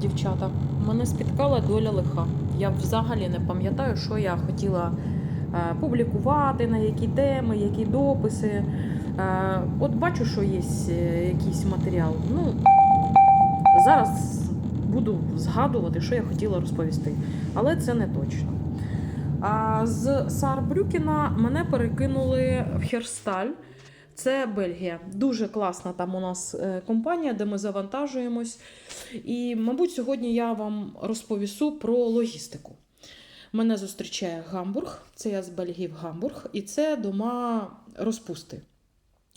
дівчата, мене спіткала доля лиха. Я взагалі не пам'ятаю, що я хотіла е, публікувати, на які теми, які дописи. Е, от бачу, що є е, якийсь матеріал. Ну, зараз буду згадувати, що я хотіла розповісти, але це не точно. А з Саарбрюкена мене перекинули в Херсталь. Це Бельгія. Дуже класна там у нас е, компанія, де ми завантажуємось. І, мабуть, сьогодні я вам розповісу про логістику. Мене зустрічає Гамбург, це я з Бельгії в Гамбург, і це дома розпусти.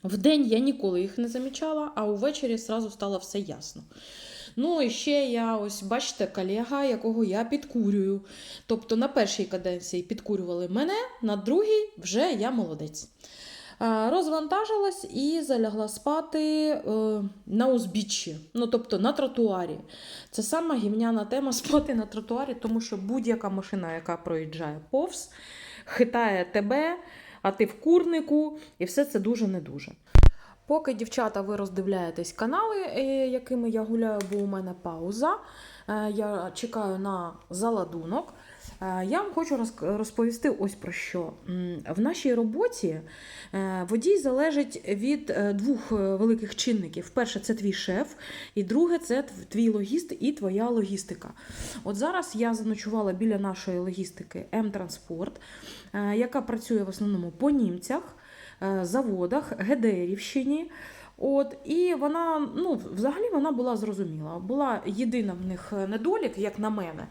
Вдень я ніколи їх не замічала, а увечері зразу стало все ясно. Ну і ще я ось бачите, колега, якого я підкурюю. Тобто на першій каденції підкурювали мене, на другій вже я молодець. Е, Розвантажилась і залягла спати е, на узбіччі, ну тобто на тротуарі. Це сама гівняна тема спати на тротуарі, тому що будь-яка машина, яка проїжджає повз, хитає тебе, а ти в курнику, і все це дуже не дуже. Поки дівчата, ви роздивляєтесь канали, е, якими я гуляю, бо у мене пауза. е, Я чекаю на заладунок. Е, Я вам хочу розповісти ось про що. В нашій роботі водій залежить від двох великих чинників. Перше, це твій шеф, і друге це твій логіст і твоя логістика. От зараз я заночувала біля нашої логістики М-Транспорт, яка працює в основному по німцях, заводах, ГДРівщині. От, і вона, ну, взагалі вона була зрозуміла. Була єдина в них недолік, як на мене,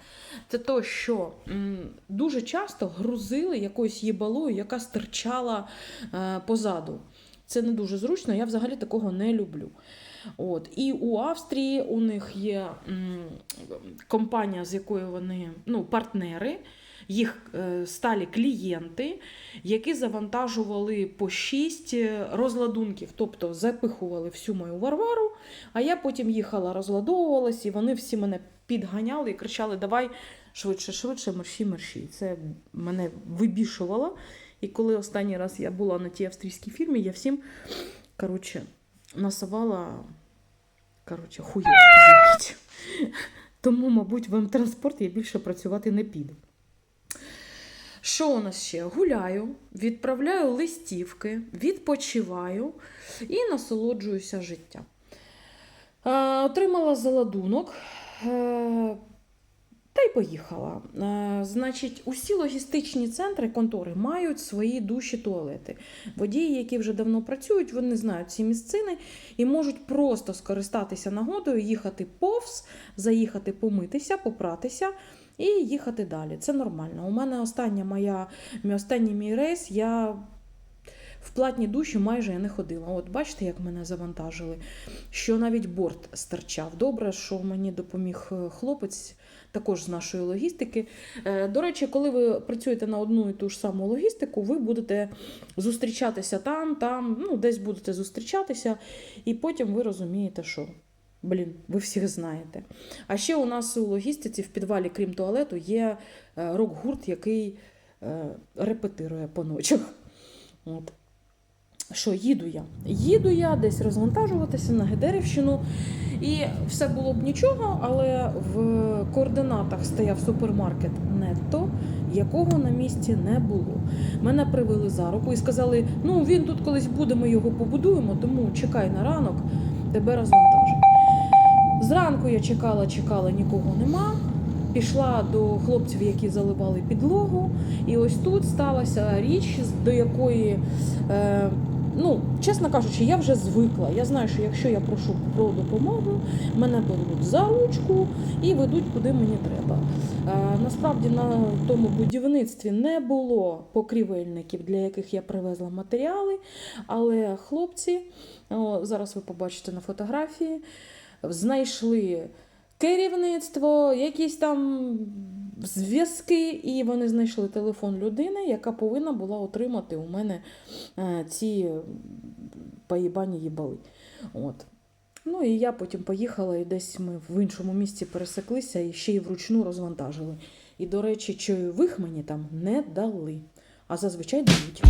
це то, що м, дуже часто грузили якоюсь їбалою, яка стирчала е, позаду. Це не дуже зручно, я взагалі такого не люблю. От. І у Австрії у них є м, компанія, з якою вони ну, партнери, їх е, сталі клієнти, які завантажували по 6 розладунків, тобто запихували всю мою варвару, а я потім їхала, розладовувалась, і вони всі мене підганяли і кричали: Давай швидше, швидше, мерші, мерші. Це мене вибішувало. І коли останній раз я була на тій австрійській фірмі, я всім коротше, насувала коротше, хуйок. Тому, мабуть, в М-транспорт я більше працювати не піду. Що у нас ще? Гуляю, відправляю листівки, відпочиваю і насолоджуюся життям. Е, отримала заладунок. Е, та й поїхала. Е, Значить, усі логістичні центри, контори мають свої душі туалети. Водії, які вже давно працюють, вони знають ці місцини і можуть просто скористатися нагодою, їхати повз, заїхати помитися, попратися і їхати далі. Це нормально. У мене остання моя, останній мій рейс, я в платні душі майже я не ходила. От бачите, як мене завантажили, що навіть борт стирчав. Добре, що мені допоміг е, хлопець. Також з нашої логістики. Е, До речі, коли ви працюєте на одну і ту ж саму логістику, ви будете зустрічатися там, там, ну, десь будете зустрічатися, і потім ви розумієте, що блін, ви всіх знаєте. А ще у нас у логістиці в підвалі, крім туалету, є е, рок-гурт, який е, репетирує по ночах. От. Що, їду я? Їду я десь розвантажуватися на Гедерівщину. І все було б нічого, але в координатах стояв супермаркет Нетто, якого на місці не було. Мене привели за руку і сказали: ну він тут колись буде, ми його побудуємо, тому чекай на ранок, тебе розвантажать. Зранку я чекала, чекала, нікого нема. Пішла до хлопців, які заливали підлогу, і ось тут сталася річ, до якої, е, ну, чесно кажучи, я вже звикла. Я знаю, що якщо я прошу про допомогу, мене беруть за ручку і ведуть куди мені треба. Е, насправді на тому будівництві не було покрівельників, для яких я привезла матеріали, але хлопці, о, зараз ви побачите на фотографії, знайшли керівництво, якісь там зв'язки, і вони знайшли телефон людини, яка повинна була отримати у мене е, ці поїбані їбали. От. Ну і я потім поїхала, і десь ми в іншому місці пересеклися і ще й вручну розвантажили. І, до речі, чайових мені там не дали, а зазвичай дають.